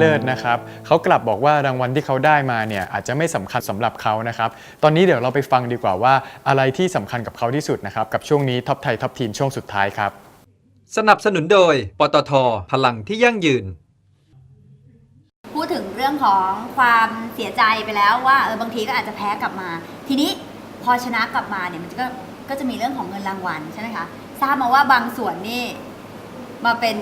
เลิศนะครับเขากลับบอกว่ารางวัลที่เขาได้มาเนี่ยอาจจะไม่สำคัญสำหรับเขานะครับตอนนี้เดี๋ยวเราไปฟังดีกว่าว่าอะไรที่สำคัญกับเขาที่สุดนะครับกับช่วงนี้ท็อปไทยท็อปทีมช่วงสุดท้ายครับสนับสนุนโดยปตทพลังที่ยั่งยืนพูดถึงเรื่องของความเสียใจไปแล้วว่าเออบางทีก็อาจจะแพ้กลับมา ทีนี้พอชนะกลับมาเนี่ยมันก็ก็จะมีเรื่องของเงินรางวัลใช่ไหมคะทราบมาว่าบางส่วนนี่มาเป็น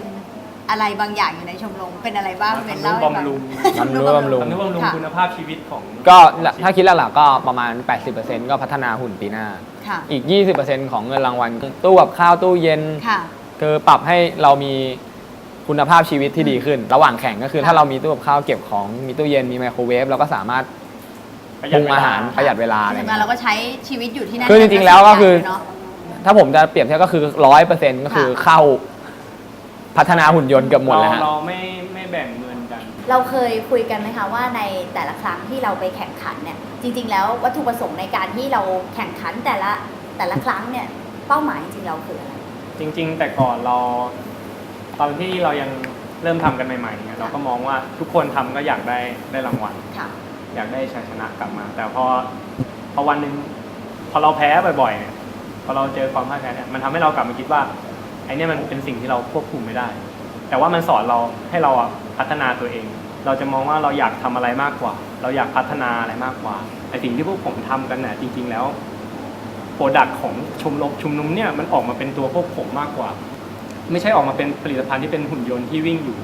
อะไรบางอย่างอยู่ในชมรมเป็นอะไรบ้างเป็นเล่าให้ฟังบำรุง ชมบำรุงบำรุง ทำนุบำรุงค่ะ คุณภาพชีวิตของก็ถ้าคิดหลักๆก็ประมาณ 80%ก็พัฒนาหุ่นปีหน้า ค่ะอีก 20%ของเงินรางวัลตู้กับข้าวตู้เย็น ค่ะ คือปรับให้เรามีคุณภาพชีวิตที่ดีขึ้น ระหว่างแข่งก็คือ ค่ะ ถ้าเรามีตู้กับข้าวเก็บของมีตู้เย็นมีไมโครเวฟเราก็สามารถประหปยัดรุงเวลาอาหารประหยัดเวลาอะไรที่เงี้สำคัญเราก็ใช้ชีวิตอยู่ที่นั่นคือจริงๆแล้วก็คือ เนาะ ถ้าผมจะเปรียบเทียบก็คือร้อยเปอร์เซ็นต์ก็คือค่ะ เข้า พัฒนาหุ่นยนต์เกือบหมดเราแล้วฮะเราไม่ไม่แบ่งเงินกัน เราเคยคุยกันไหมคะว่าในแต่ละครั้งที่เราไปแข่งขันเนี่ยจริง ๆ แล้ววัตถุประสงค์ในการที่เราแข่งขันแต่ละแต่ละครั้งเนี่ยเป้าหมายจริงๆเราคืออะไร จริง ๆ แต่ก่อนเรา ตอนที่เรายังเริ่มทำกันใหม่ๆเนี่ยเราก็มองว่าทุกคนทำก็อยากได้ได้รางวัล ค่ะ อยากได้ชัยชนะกลับมา แต่พอพอวันหนึ่งพอเราแพ้บ่อยๆเนี่ยพอเราเจอความพ่ายแพ้เนี่ยมันทำให้เรากลับมาคิดว่า ไอ้เนี่ยมันเป็นสิ่งที่เราควบคุมไม่ได้ แต่ว่ามันสอนเราให้เราอะพัฒนาตัวเอง เราจะมองว่าเราอยากทำอะไรมากกว่า เราอยากพัฒนาอะไรมากกว่าไอ้สิ่งที่พวกผมทำกันเนี่ยจริง ๆ แล้วโปรดักของชมรมชุมนุมเนี่ยมันออกมาเป็นตัวพวกผมมากกว่า ไม่ใช่ออกมาเป็นผลิตภัณฑ์ที่เป็นหุ่นยนต์ที่วิ่งอยู่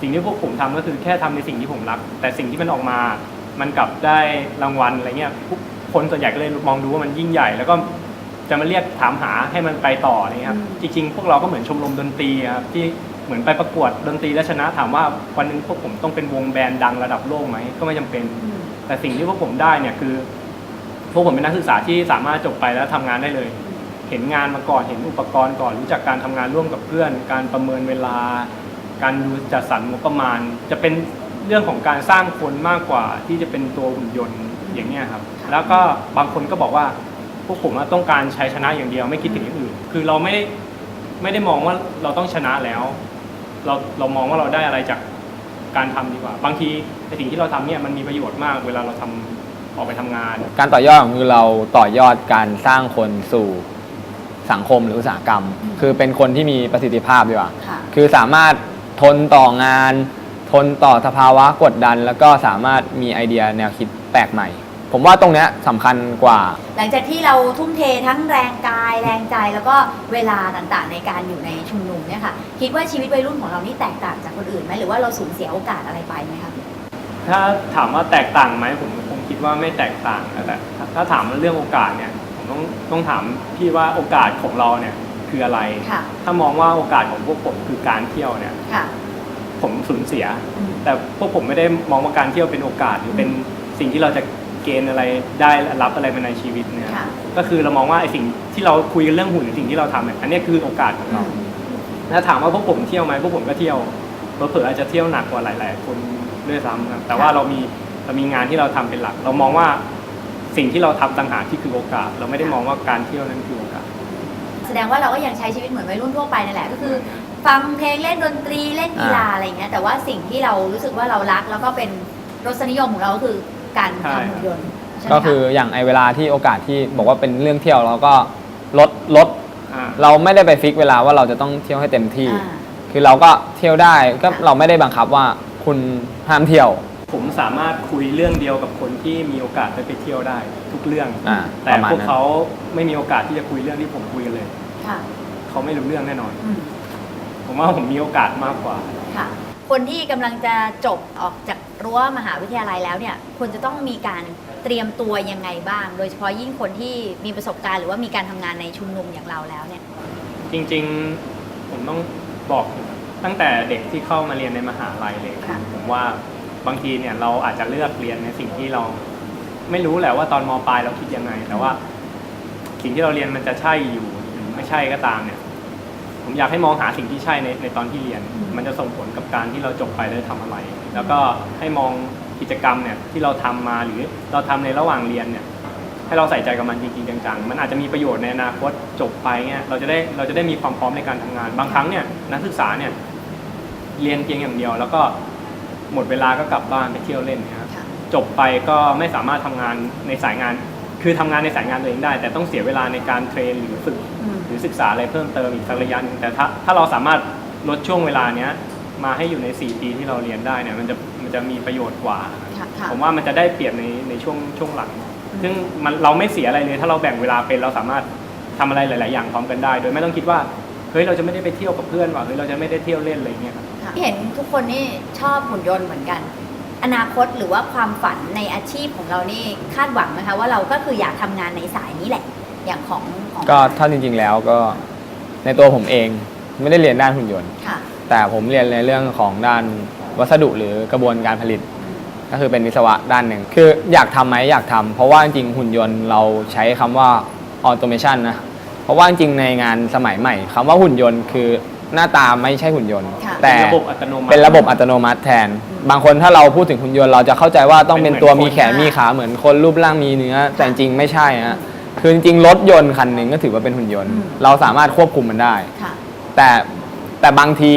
สิ่งที่พวกผมทำก็คือแค่ทำในสิ่งที่ผมรัก แต่สิ่งที่มันออกมา มันกลับได้รางวัลอะไรเงี้ยคนส่วนใหญ่ก็เลยมองดูว่ามันยิ่งใหญ่ แล้วก็ จะมาเรียกถามหาให้มันไปต่ออะไรเงี้ยครับอืมจริงๆพวกเราก็เหมือนชมรมดนตรีครับที่เหมือนไปประกวดดนตรีและชนะถามว่าวันหนึงพวกผมต้องเป็นวงแบนด์ดังระดับโลกไหมก็ไม่จำเป็นอืมแต่สิ่งที่พวกผมได้เนี่ยคือ พวกผมเป็นนักศึกษาที่สามารถจบไปแล้วทำงานได้เลย เห็นงานมาก่อนเห็นอุปกรณ์ก่อนรู้จักการทำงานร่วมกับเพื่อน การประเมินเวลา การดูจัดสรรงบประมาณ จะเป็นเรื่องของการสร้างคนมากกว่าที่จะเป็นตัวหุ่นยนต์อย่างเนี้ยครับ แล้วก็บางคนก็บอกว่า พวกผมอะต้องการชัยชนะอย่างเดียวไม่คิดถึงอย่างอื่น คือเราไม่ได้ไม่ได้มองว่าเราต้องชนะแล้ว เราเรามองว่าเราได้อะไรจากการทำดีกว่า บางทีในสิ่งที่เราทำเนี่ยมันมีประโยชน์มากเวลาเราทำออกไปทำงาน การต่อยอดของคือเราต่อยอดการสร้างคนสู่สังคมหรืออุตสาหกรรมอืมคือเป็นคนที่มีประสิทธิภาพดีกว่า ค่ะ คือสามารถทนต่องาน ทนต่อสภาวะกดดัน แล้วก็สามารถมีไอเดียแนวคิดแปลกใหม่ ผมว่าตรงเนี้ยสำคัญกว่า หลังจากที่เราทุ่มเททั้งแรงกายแรงใจแล้วก็เวลาต่างๆ ในการอยู่ในชุมนุมเนี่ยค่ะ คิดว่าชีวิตวัยรุ่นของเรานี่แตกต่างจากคนอื่นไหมหรือว่าเราสูญเสียโอกาสอะไรไปไหมคะถ้าถามว่าแตกต่างไหมผมคงคิดว่าไม่แตกต่างนะแต่ถ้าถ้าถามเรื่องโอกาสเนี่ยผมต้องต้องถามพี่ว่าโอกาสของเราเนี่ยคืออะไร ค่ะถ้ามองว่าโอกาสของพวกผมคือการเที่ยวเนี่ย ค่ะ ผมสูญเสีย อืมแต่พวกผมไม่ได้มองว่าการเที่ยวเป็นโอกาสหรือเป็นสิ่งที่เราจะ เกณฑ์อะไรได้รับอะไรมาในชีวิตเนี่ยค่ะ ก็คือเรามองว่าไอ้สิ่งที่เราคุยกันเรื่องหุ่นหรือสิ่งที่เราทำเนี่ยอันเนี้ยคือโอกาสของเราถ้าถามว่าพวกผมเที่ยวไหมพวกผมก็เที่ยวเผลอๆอาจจะเที่ยวหนักกว่าหลาย ๆ คนด้วยซ้ำครับแต่ว่าเรามีเรามีงานที่เราทำเป็นหลัก เรามองว่าสิ่งที่เราทำต่างหากที่คือโอกาส เราไม่ได้มองว่าการเที่ยวนั้นคือโอกาส แสดงว่าเราก็ยังใช้ชีวิตเหมือนวัยรุ่นทั่วไปนั่นแหละก็คือ ฟังเพลงเล่นดนตรีเล่นกีฬาอะไรอย่างเงี้ยแต่ว่าสิ่งที่เรารู้สึกว่าเรารักแล้วก็เป็นรสนิยมของเราก็คือ การใช่ทำหุ่นยนต์ใช่ไหมก็คืออย่างไอเวลาที่โอกาสที่บอกว่าเป็นเรื่องเที่ยวเราก็ลดลดอ่า เราไม่ได้ไปฟิกเวลาว่าเราจะต้องเที่ยวให้เต็มที่ อ่า คือเราก็เที่ยวได้ก็ค่ะเราไม่ได้บังคับว่าคุณห้ามเที่ยว ผมสามารถคุยเรื่องเดียวกับคนที่มีโอกาสได้ไปเที่ยวได้ทุกเรื่อง อ่าแต่ประมาณพวกนั้น เขาไม่มีโอกาสที่จะคุยเรื่องที่ผมคุยกันเลย ค่ะเขาไม่รู้เรื่องแน่นอน อืมผมว่าผมมีโอกาสมากกว่า ค่ะ คนที่กำลังจะจบออกจากรั้วมหาวิทยาลัยแล้วเนี่ยควรจะต้องมีการเตรียมตัวยังไงบ้าง โดยเฉพาะยิ่งคนที่มีประสบการณ์หรือว่ามีการทำงานในชุมนุมอย่างเราแล้วเนี่ย จริงๆผมต้องบอกตั้งแต่เด็กที่เข้ามาเรียนในมหาลัยเลยค่ะผมว่าบางทีเนี่ยเราอาจจะเลือกเรียนในสิ่งที่เรา ไม่รู้แหละว่าตอนมปลายเราคิดยังไง แต่ว่า สิ่งที่เราเรียนมันจะใช่อยู่หรือไม่ใช่ก็ตามเนี่ย ผมอยากให้มองหาสิ่งที่ใช่ในในตอนที่เรียน มันจะส่งผลกับการที่เราจบไปได้ทำอะไร แล้วก็ให้มองกิจกรรมเนี่ยที่เราทำมาหรือเราทำในระหว่างเรียนเนี่ยให้เราใส่ใจกับมันจริงๆจังๆ มันอาจจะมีประโยชน์ในอนาคตจบไปเนี่ยเราจะได้เราจะได้มีความพร้อมในการทำงาน บางครั้งเนี่ยนักศึกษาเนี่ยเรียนเพียงอย่างเดียว แล้วก็หมดเวลาก็กลับบ้านไปเที่ยวเล่นนะครับค่ะจบไปก็ไม่สามารถทำงานในสายงาน คือทำงานในสายงานตัวเองได้ แต่ต้องเสียเวลาในการเทรนหรือฝึกอืม หรือศึกษาอะไรเพิ่มเติมอีกสักระยะหนึงแต่ถ้าถ้าเราสามารถลดช่วงเวลาเนี้ยมาให้อยู่ใน 4 ปีที่เราเรียนได้เนี่ยมันจะมันจะมีประโยชน์กว่า ค่ะค่ะ ผมว่ามันจะได้เปรียบในในช่วงช่วงหลังซึ่งมันเราไม่เสียอะไรเลย ถ้าเราแบ่งเวลาเป็นเราสามารถทำอะไรหลาย ๆ อย่างพร้อมกันได้ โดยไม่ต้องคิดว่าเฮ้ยเราจะไม่ได้ไปเที่ยวกับเพื่อนว่ะเฮ้ยเราจะไม่ได้เที่ยวเล่นอะไรอย่างเงี้ยครับค่ะเห็นทุกคนนี่ชอบหุ่นยนต์เหมือนกัน อนาคตหรือว่าความฝันในอาชีพของเรานี่คาดหวังไหมคะว่าเราก็คืออยากทำงานในสายนี้แหละ อย่างของ ของก็ถ้าจริง ๆ แล้วก็ในตัวผมเองไม่ได้เรียนด้านหุ่นยนต์ ค่ะแต่ผมเรียนในเรื่องของด้านวัสดุหรือกระบวนการผลิต ก็คือเป็นวิศวะด้านหนึ่ง คืออยากทำไหมอยากทำเพราะว่าจริงๆหุ่นยนต์เราใช้คำว่าออโตเมชันนะเพราะว่าจริงๆในงานสมัยใหม่คำว่าหุ่นยนต์คือหน้าตาไม่ใช่หุ่นยนต์ ค่ะ แต่ เป็นระบบอัตโนมัติ เป็นระบบอัตโนมัติแทน บางคนถ้าเราพูดถึงหุ่นยนต์เราจะเข้าใจว่าต้องเป็นตัวเป็นเหมืมีอนคนแขนมีขาเหมือนคนรูปร่างมีเนื้อ แต่จริงๆไม่ใช่ฮะ คือจริงๆ รถยนต์คันหนึ่งก็ถือว่าเป็นหุ่นยนต์ อืม เราสามารถควบคุมมันได้ ค่ะ แต่แต่บางที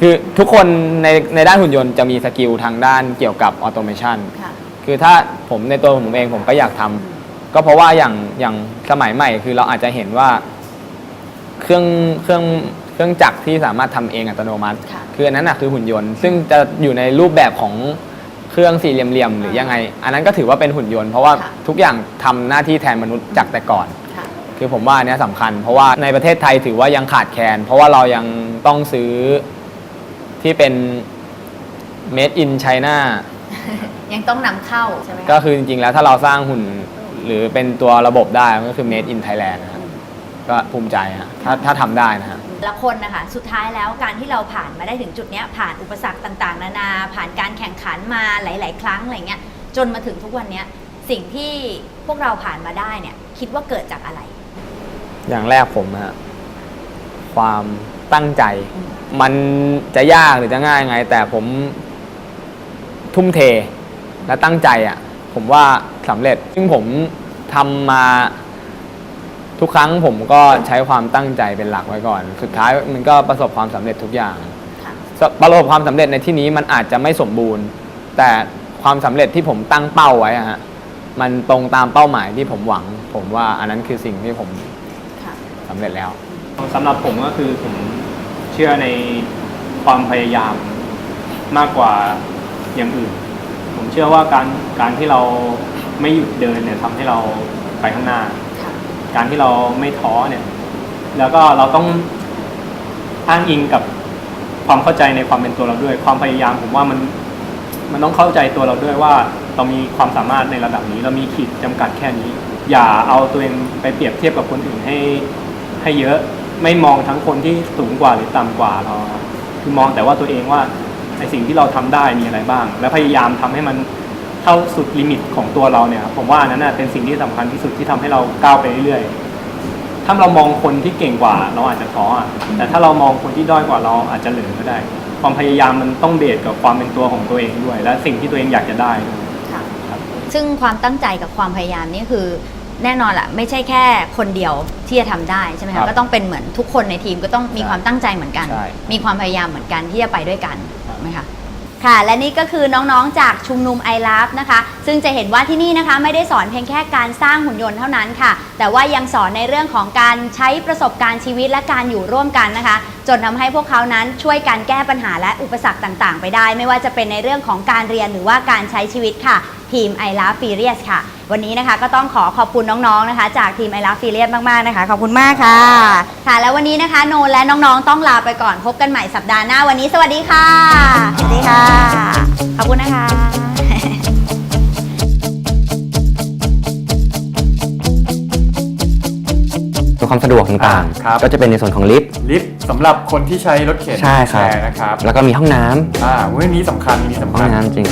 คือทุกคนในในด้านหุ่นยนต์จะมีสกิลทางด้านเกี่ยวกับออโตเมชันค่ะ คือถ้าผมในตัวผมเองผมก็อยากทำก็เพราะว่าอย่างอย่างสมัยใหม่ คือเราอาจจะเห็นว่า เครื่องเครื่องเครื่องจักรที่สามารถทำเองอัตโนมัติค่ะคืออันนั้นนะคือหุ่นยนต์ ซึ่งจะอยู่ในรูปแบบของเค รื่องสี่เหลี่ยมๆหรือยังไง อันนั้นก็ถือว่าเป็นหุ่นยนต์เพราะว่าค่ะ ทุกอย่างทำหน้าที่แทนมนุษย์จากแต่ก่อน ค่ะ คือผมว่าอันเนี้ยสำคัญ เพราะว่าในประเทศไทยถือว่ายังขาดแคลนเพราะว่าเรายังต้องซื้อที่เป็น made in China ยังต้องนำเข้าใช่ไหมคะก็คือจริงๆแล้วถ้าเราสร้างหุ่นหรือเป็นตัวระบบได้มันก็คือ made in Thailand นะฮะ ก็ภูมิใจฮะถ้าถ้าทำได้นะฮะแต่ละคนนะคะสุดท้ายแล้วการที่เราผ่านมาได้ถึงจุดเนี้ยผ่านอุปสรรคต่างๆ นานา ผ่านการแข่งขันมาหลาย ๆ ครั้งอะไรเงี้ยจนมาถึงทุกวันเนี้ยสิ่งที่พวกเราผ่านมาได้เนี่ยคิดว่าเกิดจากอะไร อย่างแรกผมนะฮะความตั้งใจ มันจะยากหรือจะง่ายยังไง แต่ผมทุ่มเทและตั้งใจอะ ผมว่าสำเร็จ ซึ่งผมทำมา ทุกครั้งผมก็ใช้ความตั้งใจเป็นหลักไว้ก่อน สุดท้ายมันก็ประสบความสำเร็จทุกอย่าง ค่ะ ประสบความสำเร็จในที่นี้มันอาจจะไม่สมบูรณ์ แต่ความสำเร็จที่ผมตั้งเป้าไว้อะฮะมันตรงตามเป้าหมายที่ผมหวัง ผมว่าอันนั้นคือสิ่งที่ผมค่ะ สำเร็จแล้ว สำหรับผมก็คือผมเชื่อในความพยายามมากกว่าอย่างอื่น ผมเชื่อว่าการการที่เราไม่หยุดเดินเนี่ยทำให้เราไปข้างหน้าค่ะ การที่เราไม่ท้อเนี่ย แล้วก็เราต้องอ้างอิงกับความเข้าใจในความเป็นตัวเราด้วย ความพยายามผมว่ามันมันต้องเข้าใจตัวเราด้วยว่า เรามีความสามารถในระดับนี้ เรามีขีดจำกัดแค่นี้ อย่าเอาตัวเองไปเปรียบเทียบกับคนอื่นให้ให้เยอะไม่มองทั้งคนที่สูงกว่าหรือต่ำกว่าเราคือมองแต่ว่าตัวเองว่าในสิ่งที่เราทำได้มีอะไรบ้าง และพยายามทำให้มัน เท่าสุดลิมิตของตัวเราเนี่ยครับผมว่าอันนั้นนะเป็นสิ่งที่สำคัญที่สุดที่ทำให้เราก้าวไปเรื่อยๆถ้าเรามองคนที่เก่งกว่าเราอาจจะท้ออะแต่ถ้าเรามองคนที่ด้อยกว่าเราอาจจะเหลือก็ได้ ความพยายามมันต้องเบสกับความเป็นตัวของตัวเองด้วย และสิ่งที่ตัวเองอยากจะได้ด้วยค่ะครับซึ่งความตั้งใจกับความพยายามนี่คือแน่นอนแหละไม่ใช่แค่คนเดียวที่จะทำได้ใช่ไหมครัคะบก็ต้องเป็นเหมือนทุกคนในทีมก็ต้องมีใช่ความตั้งใจเหมือนกันใช่มีความพยายามเหมือนกันที่จะไปด้วยกันถูกไหมคะ ค่ะ และนี่ก็คือน้องๆ จากชุมนุมไอรับนะคะ ซึ่งจะเห็นว่าที่นี่นะคะไม่ได้สอนเพียงแค่การสร้างหุ่นยนต์เท่านั้นค่ะ แต่ว่ายังสอนในเรื่องของการใช้ประสบการณ์ชีวิตและการอยู่ร่วมกันนะคะ จนทำให้พวกเขานั้นช่วยกันแก้ปัญหาและอุปสรรคต่าง ๆ ไปได้ ไม่ว่าจะเป็นในเรื่องของการเรียนหรือว่าการใช้ชีวิตค่ะ ทีมไอรับฟีเรียสค่ะ วันนี้นะคะก็ต้องขอขอบคุณน้องๆนะคะ จากทีม i love Furious มากๆนะคะ ขอบคุณมากค่ะ ค่ะ แล้ววันนี้นะคะโนนและน้องๆต้องลาไปก่อนพบกันใหม่สัปดาห์หน้าวันนี้สวัสดีค่ะสวัสดีค่ะ ขอบคุณนะคะเพื่อความสะดวกต่างครับๆก็จะเป็นในส่วนของลิฟต์ลิฟต์สำหรับคนที่ใช้รถเข็นใช่ครับแชร์นะครับ แล้วก็มีห้องน้ำอ่าเรื่องนี้สำคัญมีสำห้อคัญงน้ำจริง